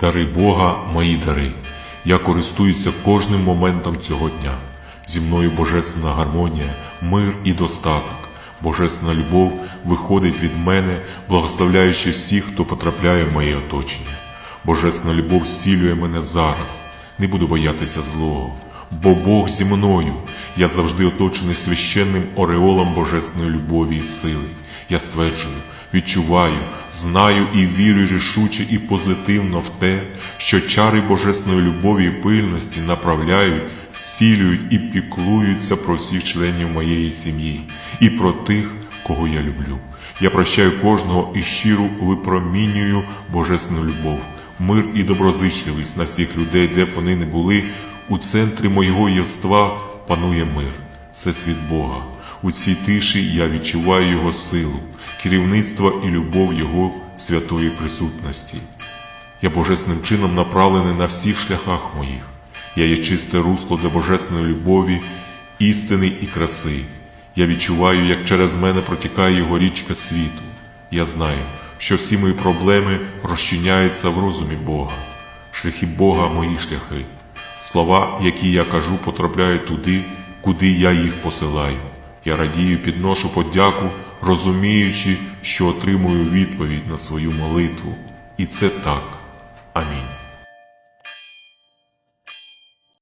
Дари Бога, мої дари. Я користуюся кожним моментом цього дня. Зі мною божественна гармонія, мир і достаток. Божественна любов виходить від мене, благословляючи всіх, хто потрапляє в моє оточення. Божественна любов зцілює мене зараз. Не буду боятися злого, бо Бог зі мною. Я завжди оточений священним ореолом божественної любові і сили. Я стверджую, відчуваю, знаю і вірю рішуче і позитивно в те, що чари божественної любові і пильності направляють, зцілюють і піклуються про всіх членів моєї сім'ї і про тих, кого я люблю. Я прощаю кожного і щиро випромінюю божественну любов, мир і доброзичливість на всіх людей, де б вони не були. У центрі моєго єства панує мир. Це світ Бога. У цій тиші я відчуваю Його силу, керівництво і любов Його святої присутності. Я божественним чином направлений на всіх шляхах моїх. Я є чисте русло для божественної любові, істини і краси. Я відчуваю, як через мене протікає його річка світу. Я знаю, що всі мої проблеми розчиняються в розумі Бога. Шляхи Бога мої шляхи. Слова, які я кажу, потрапляють туди, куди я їх посилаю. Я радію, підношу подяку, розуміючи, що отримую відповідь на свою молитву. І це так. Амінь.